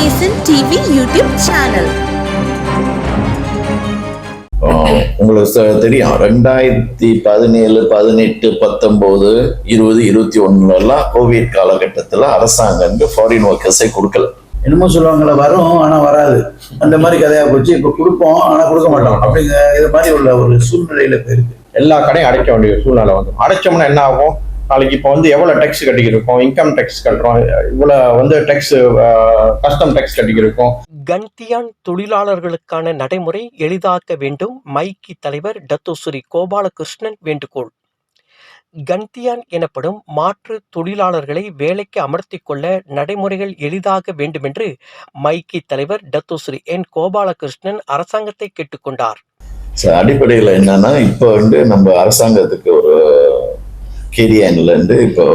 நேசன் TV YouTube channel உங்களுக்கு தெரியும். ரெண்டாயிரத்தி பதினேழு பதினெட்டு பத்தொன்பது இருபது இருபத்தி எல்லாம் கோவிட் காலகட்டத்துல அரசாங்கம் வந்து ஃபாரின் ஒர்க்கர்ஸை கொடுக்கல. என்னமோ சொல்லுவாங்கல்ல வரும் ஆனா வராது. அந்த மாதிரி கதையா போச்சு. இப்ப கொடுப்போம் ஆனா கொடுக்க மாட்டோம். அப்படிங்கிற இது மாதிரி உள்ள ஒரு சூழ்நிலையில போயிருக்கு. எல்லா கடையும் அடைக்க வேண்டிய சூழ்நிலை வந்து அடைச்சோம்னா என்ன ஆகும்? நாளைக்கு இப்போ வந்து எவ்வளோ டேக்ஸ் கட்டிக்கிருக்கோம்? இன்கம் டேக்ஸ் கட்டுறோம். இவ்வளோ வந்து டேக்ஸ் கஸ்டம் டேக்ஸ் கட்டிக்கிருக்கோம். கன்தியான் தொழிலாளர்களுக்கான நடைமுறை எளிதாக்க வேண்டும். மைக்கி தலைவர் டத்தோஸ்ரீ கோபாலகிருஷ்ணன் வேண்டுகோள். கன்தியான் எனப்படும் மாற்று தொழிலாளர்களை வேலைக்கு அமர்த்திக் கொள்ள நடைமுறைகள் எளிதாக வேண்டுமென்று மைக்கி தலைவர் டத்தோஸ்ரீ என் கோபாலகிருஷ்ணன் அரசாங்கத்தை கேட்டுக்கொண்டார். அடிப்படையில என்னன்னா இப்போ வந்து நம்ம அரசாங்கத்துக்கு ஒரு கேடிஎன்ல இருந்து இப்போ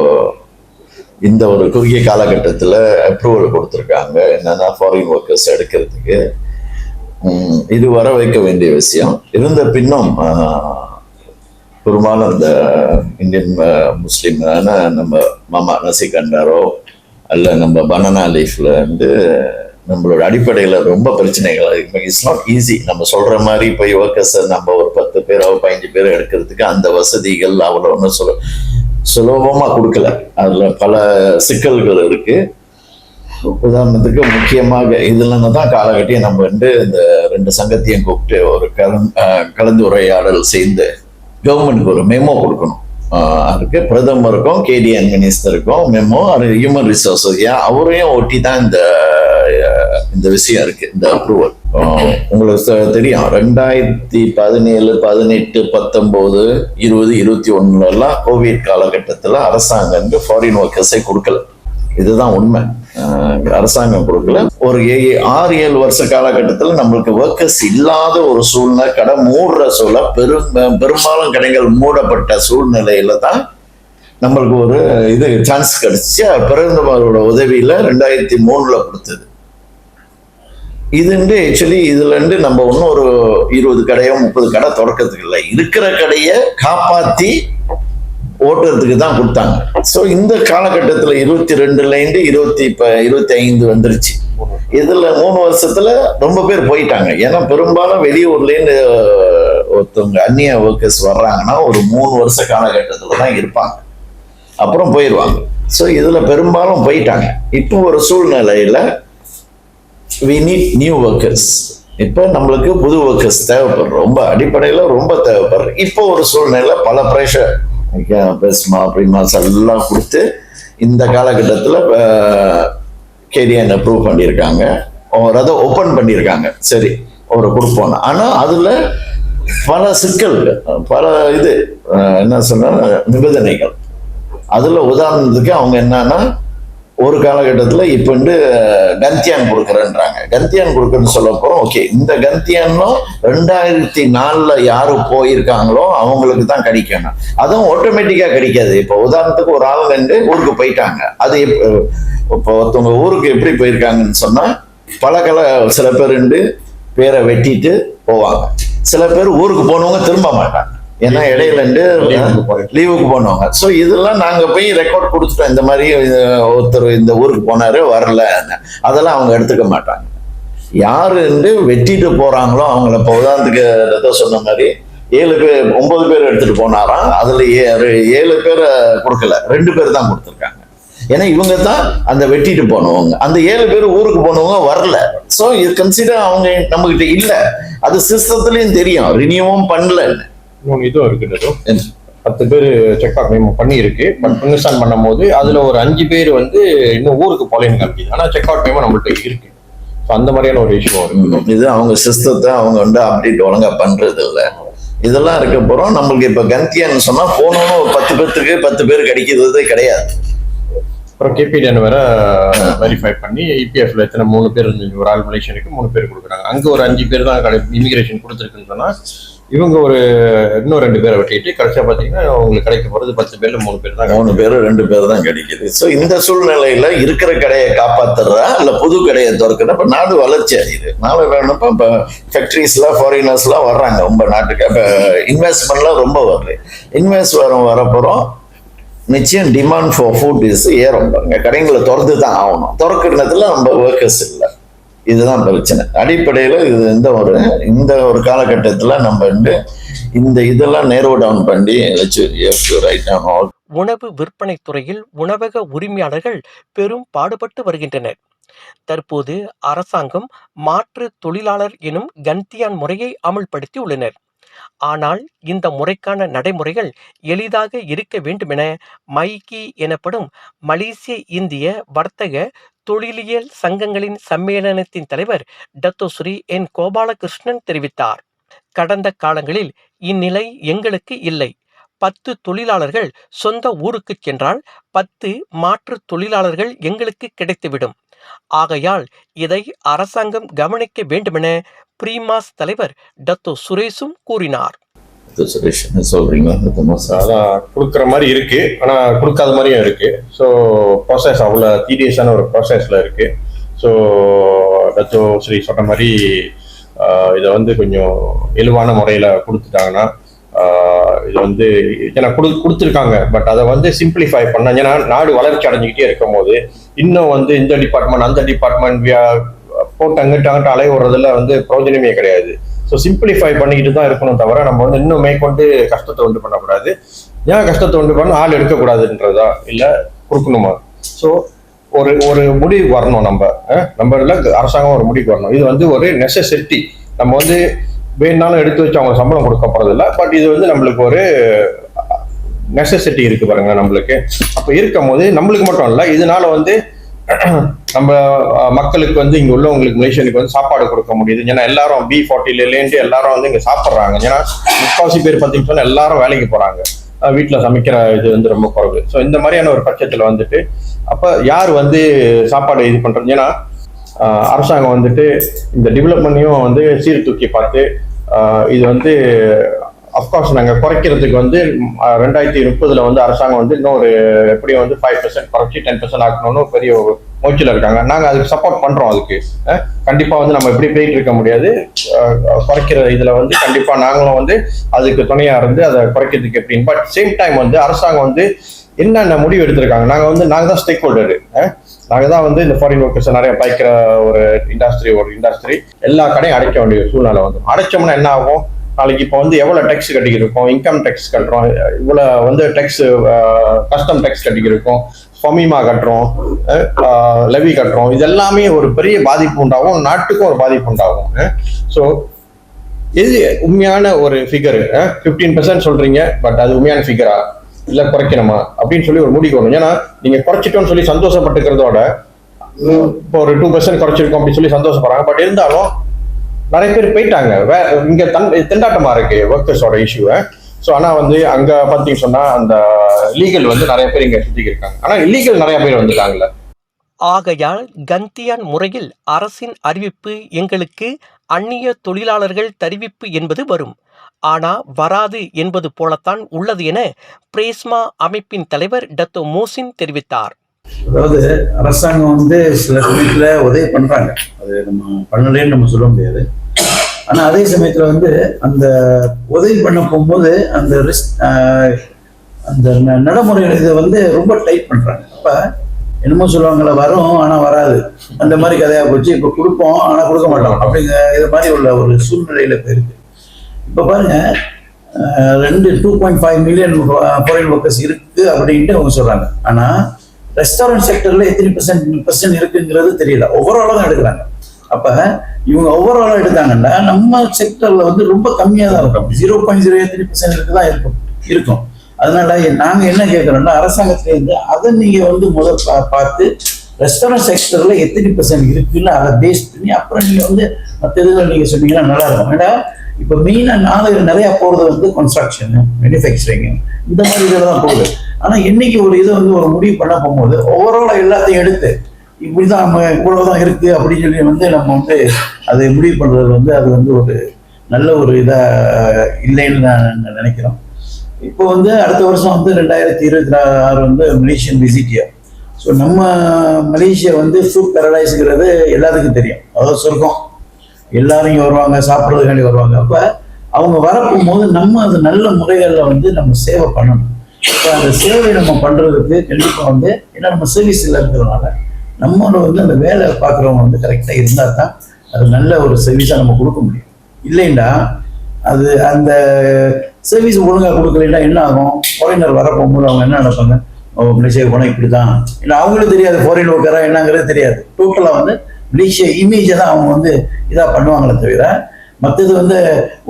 இந்த ஒரு குறுகிய காலகட்டத்துல அப்ரூவல் கொடுத்துருக்காங்க. என்னன்னா ஃபாரின் ஒர்க்கர்ஸ் எடுக்கிறதுக்கு. இது வர வைக்க வேண்டிய விஷயம். இருந்த பின்னும் பெரும்பாலும் இந்த இந்தியன் அஹ், நம்ம மாமா நசிகண்டாரோ அல்ல நம்ம பனானா லீஃப்ல வந்து நம்மளோட அடிப்படையில ரொம்ப பிரச்சனைகள் இட்ஸ் நாட் ஈஸி நம்ம சொல்ற மாதிரி போய் ஒர்க்கர்ஸை நம்ம ஒரு பத்து பேரோ பதினஞ்சு பேரோ எடுக்கிறதுக்கு அந்த வசதிகள் அவ்வளோ ஒன்றும் சொல்ல சுலபமா கொடுக்கல. அதுல பல சிக்கல்கள் இருக்கு. உதாரணத்துக்கு முக்கியமாக இதுல தான் காலகட்டியம் நம்ம வந்து இந்த ரெண்டு சங்கத்தையும் கூப்பிட்டு ஒரு கலந் கலந்துரையாடல் செய்து கவர்மெண்ட்க்கு ஒரு மெமோ கொடுக்கணும். அதுக்கு பிரதமருக்கும் கேடிஎன் மினிஸ்டருக்கும் மெமோ அது ஹியூமன் ரிசோர்ஸ் அவரையும் ஒட்டி தான் இந்த இந்த விஷயம் இருக்கு இந்த அப்ரூவல் உங்களுக்கு தெரியும். ரெண்டாயிரத்தி பதினேழு பதினெட்டு பத்தொம்போது இருபது இருபத்தி ஒன்றுலாம் கோவிட் காலகட்டத்தில் அரசாங்கம் ஃபாரின் ஒர்க்கர்ஸை கொடுக்கல. இதுதான் உண்மை. அரசாங்கம் கொடுக்கல. ஒரு ஏ- ஆறு ஏழு வருஷ காலகட்டத்தில் நம்மளுக்கு ஒர்க்கர்ஸ் இல்லாத ஒரு சூழ்நிலை கடை மூடுற சூழல பெரும் பெரும்பாலும் கடைகள் மூடப்பட்ட சூழ்நிலையில தான் நம்மளுக்கு ஒரு இது சான்ஸ் கிடைச்சி பிரதமரோட உதவியில ரெண்டாயிரத்தி மூணுல கொடுத்தது. இதுண்டு ஆக்சுவலி இதுல இருந்து நம்ம இன்னும் ஒரு இருபது கடையோ முப்பது கடை திறக்கிறதுக்கு இல்லை. இருக்கிற கடையை காப்பாத்தி ஓட்டுறதுக்கு தான் கொடுத்தாங்க. ஸோ இந்த காலகட்டத்தில் இருபத்தி ரெண்டுல இருந்து இருபத்தி இப்போ இருபத்தி ஐந்து வந்துருச்சு. இதுல மூணு வருஷத்துல ரொம்ப பேர் போயிட்டாங்க. ஏன்னா பெரும்பாலும் வெளியூர்ல இருந்து ஒருத்தவங்க அந்நிய ஒர்க்கர்ஸ் வர்றாங்கன்னா ஒரு மூணு வருஷ காலகட்டத்துல தான் இருப்பாங்க. அப்புறம் போயிடுவாங்க ஸோ இதுல பெரும்பாலும் போயிட்டாங்க. இப்போ ஒரு சூழ்நிலையில வி நீட் நியூ ஒர்க்கர்ஸ் இப்போ நம்மளுக்கு புது ஒர்க்கர்ஸ் தேவைப்படுற ரொம்ப அடிப்படையில் ரொம்ப தேவைப்படுற இப்போ ஒரு சூழ்நிலை பல ப்ரெஷர் பெஸ்மா அப்படிமாஸ் எல்லாம் கொடுத்து இந்த காலகட்டத்தில் கேடிஎன் அப்ரூவ் பண்ணியிருக்காங்க. ஒரு அதை ஓப்பன் பண்ணியிருக்காங்க. சரி ஒரு கொடுப்போம் ஆனால் அதில் பல சிக்கல்கள் பல இது என்ன சொன்னால் நிபந்தனைகள். அதில் உதாரணத்துக்கு அவங்க என்னன்னா ஒரு காலகட்டத்தில் இப்போ வந்து கந்தியான் கொடுக்குறேன்றாங்க. கந்தியான் கொடுக்குறேன்னு போகிறோம் ஓகே இந்த கந்தியானும் ரெண்டாயிரத்தி நாலில் யார் போயிருக்காங்களோ அவங்களுக்கு தான் கிடைக்கணும். அதுவும் ஆட்டோமேட்டிக்காக கிடைக்காது. இப்போ உதாரணத்துக்கு ஒரு ஆள் வந்து ஊருக்கு போயிட்டாங்க. அது இப்போ ஒருத்தவங்க ஊருக்கு எப்படி போயிருக்காங்கன்னு சொன்னால் பல கல சில பேர் வந்து பேரை வெட்டிட்டு போவாங்க. சில பேர் ஊருக்கு போனவங்க திரும்ப மாட்டாங்க. ஏன்னா இடையில இருந்து. லீவுக்கு போனவங்க. ஸோ இதெல்லாம் நாங்க போய் ரெக்கார்ட் கொடுத்துட்டோம். இந்த மாதிரி ஒருத்தர் இந்த ஊருக்கு போனாரு வரல. அதெல்லாம் அவங்க எடுத்துக்க மாட்டாங்க. யாரு வந்து வெட்டிட்டு போறாங்களோ அவங்கள இப்போ உதாரணத்துக்கு ஏதோ சொன்ன மாதிரி ஏழு பேர் ஒன்பது பேர் எடுத்துட்டு போனாராம். அதுல ஏழு பேர் கொடுக்கல. ரெண்டு பேர் தான் கொடுத்துருக்காங்க. ஏன்னா இவங்க தான் அந்த வெட்டிட்டு போனவங்க. அந்த ஏழு பேர் ஊருக்கு போனவங்க வரல. ஸோ இது கன்சிடர் அவங்க நம்ம கிட்ட இல்ல. அது சிஸ்டத்துலயும் தெரியும். ரினியூவும் பண்ணலன்னு. இன்னொன்று இதுவும் இருக்குது பத்து பேர் செக் மெமோ பண்ணியிருக்கு. பட் இன்வெஸ்ட் பண்ணும்போது அதுல ஒரு அஞ்சு பேர் வந்து இன்னும் ஊருக்கு போலேன்னு காமிக்குது. ஆனா செக் அவுட் மெமோ நம்மள்ட்ட இருக்கு. ஸோ அந்த மாதிரியான ஒரு இஷ்யூ இருக்கு. இது அவங்க சிஸ்டத்தை அவங்க வந்து அப்டேட் ஒழுங்கா பண்றது இல்ல. இதெல்லாம் இருக்க போறோம். நம்மளுக்கு இப்ப கந்தியான்னு சொன்னா போனோம்னு ஒரு பத்து பேத்துக்கு பத்து பேர் கிடைக்கிறதே கிடையாது. அப்புறம் கேபிடிஎன் வேற வெரிஃபை பண்ணி இபிஎஃப்ல எத்தனை மூணு பேர் இருந்துச்சு ஒரு ஆள் மலேசியனுக்கு மூணு பேர் கொடுக்குறாங்க. அங்க ஒரு அஞ்சு பேர் தான் இமிகிரேஷன் கொடுத்துருக்குன்னு சொன்னா இவங்க ஒரு இன்னும் ரெண்டு பேரை வெட்டிட்டு கடைசியா பாத்தீங்கன்னா உங்களுக்கு கிடைக்க போறது பத்து பேர்ல மூணு பேர் தான் மூணு பேர் ரெண்டு பேர் தான் கிடைக்குது. ஸோ இந்த சூழ்நிலையில இருக்கிற கடையை காப்பாத்துறதா இல்ல புது கடையை திறக்கிறா இப்ப நாடு வளர்ச்சி அடையுது. நாளை வேணும்ப்ப இப்ப ஃபேக்டரிஸ்ல ஃபாரினர்ஸ்லாம் வர்றாங்க. ரொம்ப நாட்டுக்கு இப்ப இன்வெஸ்ட்மெண்ட்லாம் ரொம்ப வருது. இன்வெஸ்ட் வரும் வரப்போறோம் நிச்சயம் டிமாண்ட் ஃபார் ஃபுட் இஸ் ஏறும் பாருங்க. கடைங்களை திறந்து தான் ஆகணும். திறக்கிறதுல நம்ம ஒர்க்கர்ஸ் இல்லை. இதுதான் பிரச்சனை. அடிப்படையில் இது இந்த ஒரு இந்த ஒரு காலகட்டத்தில் நம்ம வந்து இந்த இதெல்லாம் நேரோ டவுன் பண்ணி உணவு விற்பனை துறையில் உணவக உரிமையாளர்கள் பெரும் பாடுபட்டு வருகின்றனர். தற்போது அரசாங்கம் மாற்று தொழிலாளர் எனும் கந்தியான் முறையை அமல்படுத்தி உள்ளனர். ஆனால் இந்த முறைக்கான நடைமுறைகள் எளிதாக இருக்க வேண்டுமென மைக்கி எனப்படும் மலேசிய இந்திய வர்த்தக தொழிலியல் சங்கங்களின் சம்மேளனத்தின் தலைவர் டத்தோஸ்ரீ என். கோபாலகிருஷ்ணன் தெரிவித்தார். கடந்த காலங்களில் இந்நிலை எங்களுக்கு இல்லை. பத்து தொழிலாளர்கள் சொந்த ஊருக்குச் சென்றால் பத்து மாற்று தொழிலாளர்கள் எங்களுக்கு கிடைத்துவிடும். ஆகையால் இதை அரசாங்கம் கவனிக்க வேண்டுமென பிரீமாஸ் தலைவர் டத்தோ சுரேஷும் கூறினார். சுரேஷ் என்ன சொல்றீங்க. அதான் கொடுக்குற மாதிரி இருக்கு. ஆனால் கொடுக்காத மாதிரியும் இருக்கு. ஸோ ப்ராசஸ் அவ்வளோ தீரியஸான ஒரு ப்ராசஸில் இருக்கு. ஸோ டச்சோ ஸ்ரீ சொன்ன மாதிரி இதை வந்து கொஞ்சம் இழிவான முறையில் கொடுத்துட்டாங்கன்னா இது வந்து ஏன்னா கொடு கொடுத்துருக்காங்க. பட் அதை வந்து சிம்பிளிஃபை பண்ண ஏன்னா நாடு வளர்ச்சி அடைஞ்சிக்கிட்டே இருக்கும் போது இன்னும் வந்து இந்த டிபார்ட்மெண்ட் அந்த டிபார்ட்மெண்ட் போட்டு அங்கிட்ட அங்கிட்ட அலைய விடுறதுல வந்து பிரயோஜனமே கிடையாது. ஸோ சிம்பிளிஃபை பண்ணிக்கிட்டு தான் இருக்கணும் தவிர நம்ம வந்து இன்னும் மேற்கொண்டு கஷ்டத்தை உண்டு பண்ணக்கூடாது. ஏன் கஷ்டத்தை உண்டு பண்ண ஆள் எடுக்கக்கூடாதுன்றதா? இல்லை கொடுக்கணுமா? ஸோ ஒரு ஒரு முடிவு வரணும் நம்ம. நம்ம அரசாங்கம் ஒரு முடிவு வரணும். இது வந்து ஒரு நெசசிட்டி நம்ம வந்து வேணாலும் எடுத்து வச்சு அவங்க சம்பளம் கொடுக்க போறதில்ல பட் இது வந்து நம்மளுக்கு ஒரு நெசசிட்டி இருக்கு பாருங்க நம்மளுக்கு. அப்போ இருக்கும் போது நம்மளுக்கு மட்டும் இல்லை இதனால வந்து நம்ம மக்களுக்கு வந்து இங்க உள்ளவங்களுக்கு மலேசியனுக்கு வந்து சாப்பாடு கொடுக்க முடியுது. ஏன்னா எல்லாரும் பி ஃபார்ட்டிலேருந்து எல்லாரும் வந்து இங்க சாப்பிட்றாங்க. ஏன்னா முக்காவாசி பேர் பார்த்தீங்கன்னு சொன்னா எல்லாரும் வேலைக்கு போறாங்க. வீட்டில் வீட்டுல சமைக்கிற இது வந்து ரொம்ப குறைவு. ஸோ இந்த மாதிரியான ஒரு பட்சத்துல வந்துட்டு அப்ப யார் வந்து சாப்பாடு இது பண்றது? ஏன்னா அரசாங்கம் வந்துட்டு இந்த டெவலப்மெண்ட்டையும் வந்து சீர்தூக்கி பார்த்து இது வந்து அஃப்கோர்ஸ் நாங்கள் குறைக்கிறதுக்கு வந்து ரெண்டாயிரத்தி முப்பதுல வந்து அரசாங்கம் வந்து இன்னும் ஒரு எப்படியும் வந்து ஃபைவ் பர்சன்ட் குறைச்சி டென் பர்சன்ட் ஆக்கணும்னு ஒரு பெரிய ஒரு முயற்சியில் இருக்காங்க. நாங்கள் அதுக்கு சப்போர்ட் பண்ணுறோம் அதுக்கு. அஹ், கண்டிப்பா வந்து நம்ம இப்படி போயிட்டு இருக்க முடியாது. குறைக்கிற இதுல வந்து கண்டிப்பா நாங்களும் வந்து அதுக்கு துணையா இருந்து அதை குறைக்கிறதுக்கு எப்படின்னு. பட் சேம் டைம் வந்து அரசாங்கம் வந்து என்னென்ன முடிவு எடுத்திருக்காங்க? நாங்கள் வந்து நாங்கள் தான் ஸ்டேக் ஹோல்டரு நாங்கள் தான் வந்து இந்த ஃபாரின் ஒர்க்கர்ஸ் நிறைய பயக்கிற ஒரு இண்டஸ்ட்ரி ஒரு இண்டஸ்ட்ரி எல்லா கடையும் அடைக்க வேண்டிய சூழ்நிலை வந்து அடைச்சோம்னா என்ன ஆகும்? நாளைக்கு இப்போ வந்து எவ்வளோ டேக்ஸ் கட்டிக்கிருக்கோம்? இன்கம் டேக்ஸ் கட்டுறோம். இவ்வளோ வந்து டேக்ஸ் கஸ்டம் டேக்ஸ் கட்டிக்கிருக்கோம். ஃபமீமா கட்டுறோம். லெவி கட்டுறோம். இது எல்லாமே ஒரு பெரிய பாதிப்பு உண்டாகும். நாட்டுக்கும் ஒரு பாதிப்பு உண்டாகும். ஸோ இது உண்மையான ஒரு ஃபிகர் ஃபிஃப்டீன் பர்சன்ட் சொல்றீங்க பட் அது உண்மையான ஃபிகரா இல்லை குறைக்கணுமா? அப்படின்னு சொல்லி ஒரு முடிவு வரணும் ஏன்னா நீங்க குறைச்சிட்டோம்னு சொல்லி சந்தோஷப்பட்டுக்கிறதோட இப்போ ஒரு டூ பர்சன்ட் குறைச்சிருக்கோம் அப்படின்னு சொல்லி சந்தோஷப்படுறாங்க. பட் இருந்தாலும் நிறைய பேர் போயிட்டாங்க. வே இங்க தன் திண்டாட்டமா இருக்கு ஒர்க்கர்ஸோட இஷ்யூவை ஸோ ஆனால் வந்து அங்க பார்த்தீங்க சொன்னா அந்த லீகல் வந்து நிறைய பேர் இங்க சுத்திக்கு இருக்காங்க. ஆனா இல்லீகல் நிறைய பேர் வந்துட்டாங்கல்ல. ஆகையால் கந்தியான் முறையில் அரசின் அறிவிப்பு எங்களுக்கு அந்நிய தொழிலாளர்கள் தெரிவிப்பு என்பது வரும். ஆனா வராது என்பது போலத்தான் உள்ளது என பிரேஸ்மா அமைப்பின் தலைவர் டத்தோ மோசின் தெரிவித்தார். அதாவது அரசாங்கம் வந்து சில சமயத்துல உதவி பண்றாங்க. அது நம்ம பண்ணலேன்னு நம்ம சொல்ல முடியாது. ஆனா அதே சமயத்துல வந்து அந்த உதவி பண்ண போகும்போது அந்த ரிஸ்க் அந்த நடைமுறை நடைமுறைகள் இதை வந்து ரொம்ப டைட் பண்றாங்க. அப்ப என்னமோ சொல்லுவாங்கல்ல வரும் ஆனா வராது. அந்த மாதிரி கதையா போச்சு இப்ப கொடுப்போம் ஆனா கொடுக்க மாட்டோம் அப்படிங்கிற இது மாதிரி உள்ள ஒரு சூழ்நிலையில போயிருக்கு. இப்ப பாருங்க ரெண்டு two point five million foreign workers இருக்கு அப்படின்ட்டு அவங்க சொல்றாங்க. ஆனா ரெஸ்டாரண்ட் செக்டர்ல எத்தனை பெர்சன்ட் பெர்சன்ட் இருக்குங்கிறது தெரியல. ஓவராலாக தான் எடுக்கிறாங்க. அப்ப இவங்க ஓவராலாக எடுத்தாங்கன்னா நம்ம செக்டர்ல வந்து ரொம்ப கம்மியாக தான் இருக்கும். ஜீரோ பாயிண்ட் ஜீரோ எத்தனை பெர்சன்ட் இருக்கு தான் இருக்கும். இருக்கும். அதனால நாங்க என்ன கேட்கறோம்னா அரசாங்கத்திலேருந்து அதை நீங்க வந்து முதல் பா- பார்த்து ரெஸ்டாரண்ட் செக்டர்ல எத்தனை பெர்சன்ட் இருக்குன்னு அதை பேஸ் பண்ணி அப்புறம் நீங்க வந்து மற்ற இதில் நீங்க சொன்னீங்கன்னா நல்லா இருக்கும். ஏன்னா இப்ப மெயினா நாங்கள் நிறைய போறது வந்து கன்ஸ்ட்ரக்ஷன் மேனுஃபேக்சரிங் இந்த மாதிரி இதில் தான் போகுது. ஆனா என்னைக்கு ஒரு இது வந்து ஒரு முடிவு பண்ண போகும்போது ஓவராலா எல்லாத்தையும் எடுத்து இப்படிதான் நம்ம இவ்வளவுதான் இருக்கு அப்படின்னு சொல்லி வந்து நம்ம வந்து அதை முடிவு பண்றது வந்து அது வந்து ஒரு நல்ல ஒரு இதா இல்லைன்னு நான் நினைக்கிறோம் இப்போ வந்து அடுத்த வருஷம் வந்து ரெண்டாயிரத்தி இருபத்தி ஆறு வந்து மலேசியன் விசிட் இயர் ஸோ நம்ம மலேசியா வந்து ஃபுட் பேரடைஸ்ங்கிறது எல்லாத்துக்கும் தெரியும். அதாவது சொர்க்கம். எல்லாரும் இங்கே வருவாங்க சாப்பிட்றதுக்காண்டி வருவாங்க. அப்போ அவங்க வரப்போகும்போது நம்ம அது நல்ல முறைகளில் வந்து நம்ம சேவை பண்ணணும். இப்போ அந்த சேவை நம்ம பண்றதுக்கு கண்டிப்பா வந்து ஏன்னா நம்ம சர்வீஸ்ல இருக்கிறதுனால நம்மளோட வந்து அந்த வேலை பார்க்குறவங்க வந்து கரெக்டாக இருந்தால் தான் அது நல்ல ஒரு சர்வீஸாக நம்ம கொடுக்க முடியும். இல்லைண்டா அது அந்த சர்வீஸ் ஒழுங்காக கொடுக்கலைன்னா என்ன ஆகும்? ஃபாரினர் வர போகும்போது அவங்க என்ன நினைப்பாங்க? ஓ மலேசியா போனால் இப்படி தான் ஏன்னா அவங்களும் தெரியாது ஃபாரின் ஒர்க்கரா என்னங்கிறது தெரியாது. டோட்டலாக வந்து மலேசியா இமேஜை தான் அவங்க வந்து இதாக பண்ணுவாங்களே தவிர மற்றது வந்து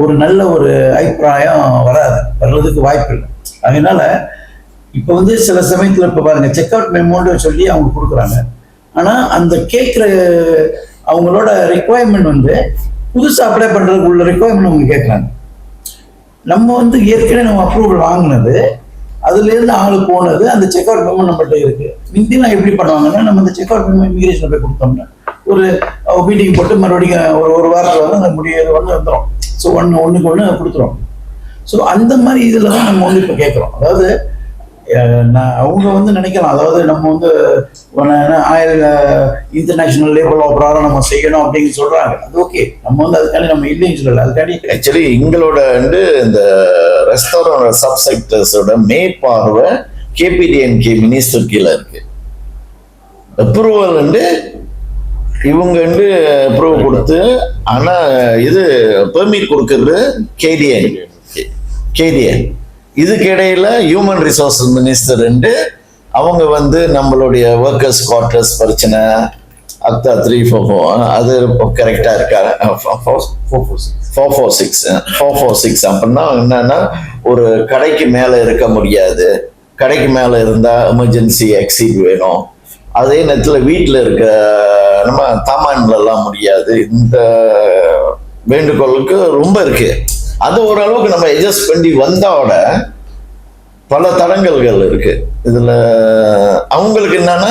ஒரு நல்ல ஒரு அபிப்பிராயம் வராது. வர்றதுக்கு வாய்ப்பு இல்லை. அதனால இப்போ வந்து சில சமயத்தில் இப்போ பாருங்க செக் அவுட் மெமோன்னு சொல்லி அவங்க கொடுக்குறாங்க. ஆனால் அந்த கேட்குற அவங்களோட ரெக்குவயர்மெண்ட் வந்து புதுசாக அப்ளை பண்ணுறதுக்கு உள்ள ரெக்குவயர்மெண்ட் அவங்க கேட்குறாங்க நம்ம வந்து ஏற்கனவே நம்ம அப்ரூவல் வாங்கினது அதுலேருந்து ஆளு போனது அந்த செக் அவுட் மெமோ நம்மள்ட்ட இருக்கு. முந்திலாம் எப்படி பண்ணுவாங்கன்னா நம்ம அந்த செக் அவுட் மெமோ இமிகிரேஷன் போய் கொடுத்தோம்னா ஒரு மீட்டிங் போட்டு மறுபடியும் ஒரு ஒரு வாரத்தில் வந்து அந்த முடியாது வந்து வந்துடும் ஸோ ஒன்று ஒன்றுக்கு ஒன்று கொடுத்துரும். ஸோ அந்த மாதிரி இதில் தான் நம்ம வந்து இப்போ கேட்குறோம் அதாவது நான் அவங்க வந்து நினைக்கலாம். அதாவது நம்ம வந்து ஆயிரம் இன்டர்நேஷனல் லேபர் ப்ராப்ளம் நம்ம செய்யணும் அப்படின்னு சொல்றாங்க. அது ஓகே நம்ம வந்து அதுக்காண்டி நம்ம இல்லைன்னு சொல்லல. அதுக்காண்டி ஆக்சுவலி எங்களோட வந்து இந்த ரெஸ்டாரண்ட் சப் செக்டர்ஸோட மேற்பார்வை கேபிடிஎன்கே மினிஸ்டர் கீழே இருக்கு. அப்ரூவல் வந்து இவங்க வந்து அப்ரூவ் கொடுத்து ஆனா இது பெர்மிட் கொடுக்கறது கேடிஎன் கேடிஎன் இதுக்கு இடையில ஹியூமன் ரிசோர்ஸ் மினிஸ்டர் வந்து அவங்க வந்து நம்மளுடைய ஒர்க்கர்ஸ் குவார்டர்ஸ் பிரச்சனை அக்தா த்ரீ ஃபோர் ஃபோர் அது கரெக்டா இருக்கா? Four four six four four six அப்படின்னா என்னன்னா ஒரு கடைக்கு மேலே இருக்க முடியாது. கடைக்கு மேலே இருந்தால் எமர்ஜென்சி எக்ஸிட் வேணும். அதே நேரத்தில் வீட்டில் இருக்க நம்ம தாமான்லாம் முடியாது. இந்த வேண்டுகோளுக்கு ரொம்ப இருக்கு. அது ஓரளவுக்கு நம்ம அட்ஜஸ்ட் பண்ணி வந்தோட பல தடங்கல்கள் இருக்கு. இதுல அவங்களுக்கு என்னன்னா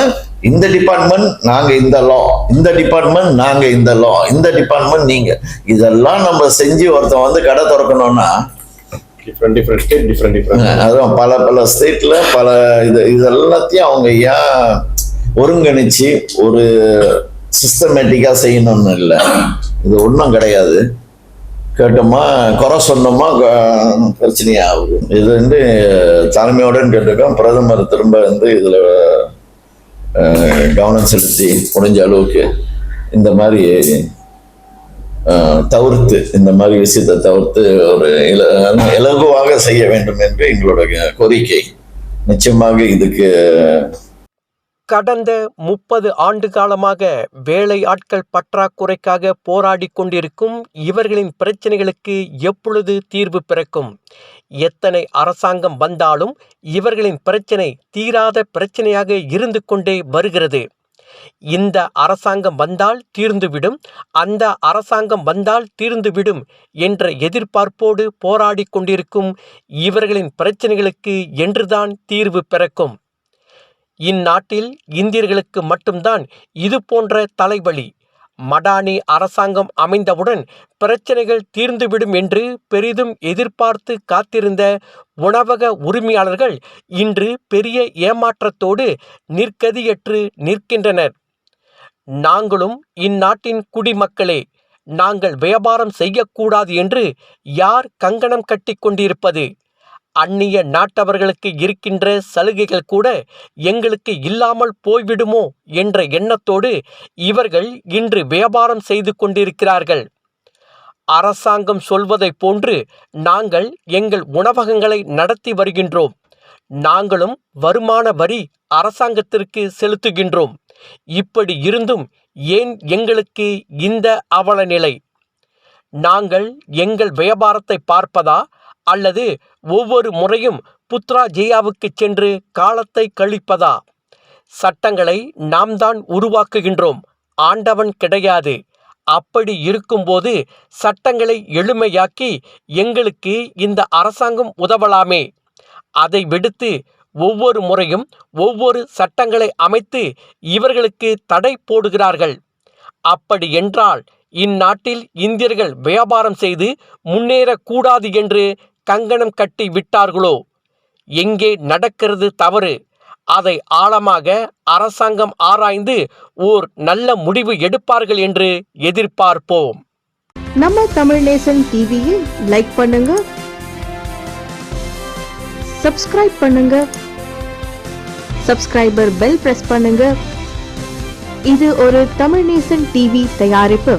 இந்த டிபார்ட்மெண்ட் நாங்க இந்த லா இந்த டிபார்ட்மெண்ட் நாங்க இந்த லா இந்த டிபார்ட்மெண்ட் நீங்க. இதெல்லாம் நம்ம செஞ்சு ஒருத்தன் வந்து கடை திறக்கணும்னா different different state different different அதான் பல பல ஸ்டேட்ல பல இது இது எல்லாத்தையும் அவங்க ஏன் ஒருங்கிணைச்சு ஒரு சிஸ்டமேட்டிக்கா செய்யணும்னு இல்லை. இது ஒன்றும் கிடையாது. கேட்டோமா குறை சொன்னோமா பிரச்சனையாகுது. இது வந்து தலைமையோடன்னு கேட்டிருக்கோம் பிரதமர் திரும்ப வந்து இதில் கவனம் செலுத்தி முடிஞ்ச அளவுக்கு இந்த மாதிரி தவிர்த்து இந்த மாதிரி விஷயத்தை தவிர்த்து ஒரு இல- இலகுவாக செய்ய வேண்டும் என்று எங்களுடைய கோரிக்கை. நிச்சயமாக இதுக்கு கடந்த முப்பது ஆண்டு காலமாக வேலை ஆட்கள் பற்றாக்குறைக்காக போராடி கொண்டிருக்கும் இவர்களின் பிரச்சனைகளுக்கு எப்பொழுது தீர்வு பிறக்கும்? எத்தனை அரசாங்கம் வந்தாலும் இவர்களின் பிரச்சனை தீராத பிரச்சனையாக இருந்து கொண்டே வருகிறது. இந்த அரசாங்கம் வந்தால் தீர்ந்துவிடும் அந்த அரசாங்கம் வந்தால் தீர்ந்துவிடும் என்ற எதிர்பார்ப்போடு போராடி கொண்டிருக்கும் இவர்களின் பிரச்சனைகளுக்கு என்றுதான் தீர்வு பிறக்கும். இந்நாட்டில் இந்தியர்களுக்கு மட்டும்தான் இது போன்ற தலைவலி. மடானி அரசாங்கம் அமைந்தவுடன் பிரச்சனைகள் தீர்ந்துவிடும் என்று பெரிதும் எதிர்பார்த்து காத்திருந்த உணவக உரிமையாளர்கள் இன்று பெரிய ஏமாற்றத்தோடு நிற்கதியற்று நிற்கின்றனர். நாங்களும் இந்நாட்டின் குடிமக்களே நாங்கள் வியாபாரம் செய்யக்கூடாது என்று யார் கங்கணம் கட்டிக் கொண்டிருப்பது? அந்நிய நாட்டவர்களுக்கு இருக்கின்ற சலுகைகள் கூட எங்களுக்கு இல்லாமல் போய்விடுமோ என்ற எண்ணத்தோடு இவர்கள் இன்று வியாபாரம் செய்து கொண்டிருக்கிறார்கள். அரசாங்கம் சொல்வதைப் போன்று நாங்கள் எங்கள் உணவகங்களை நடத்தி வருகின்றோம். நாங்களும் வருமான வரி அரசாங்கத்திற்கு செலுத்துகின்றோம். இப்படி இருந்தும் ஏன் எங்களுக்கு இந்த அவல நிலை நாங்கள் எங்கள் வியாபாரத்தை பார்ப்பதா? அல்லது ஒவ்வொரு முறையும் புத்ரா ஜெயாவுக்கு சென்று காலத்தை கழிப்பதா? சட்டங்களை நாம் தான் உருவாக்குகின்றோம். ஆண்டவன் கிடையாது. அப்படி இருக்கும்போது சட்டங்களை எளிமையாக்கி எங்களுக்கு இந்த அரசாங்கம் உதவலாமே. அதை விடுத்து ஒவ்வொரு முறையும் ஒவ்வொரு சட்டங்களை அமைத்து இவர்களுக்கு தடை போடுகிறார்கள். அப்படி என்றால் இந்நாட்டில் இந்தியர்கள் வியாபாரம் செய்து முன்னேறக்கூடாது என்று கங்கணம் கட்டி விட்டார்களோ? எங்கே நடக்கிறது தவறு? அதை ஆழமாக அரசாங்கம் ஆராய்ந்து ஓர் நல்ல முடிவு எடுப்பார்கள் என்று எதிர்பார்ப்போம். நம்ம தமிழ் நேசன் டிவியில் லைக் பண்ணுங்க. சப்ஸ்கிரைப் பண்ணுங்க. சப்ஸ்கிரைபர் பெல் பிரஸ் பண்ணுங்க. இது ஒரு தமிழ் நேசன் டிவி தயாரிப்பு.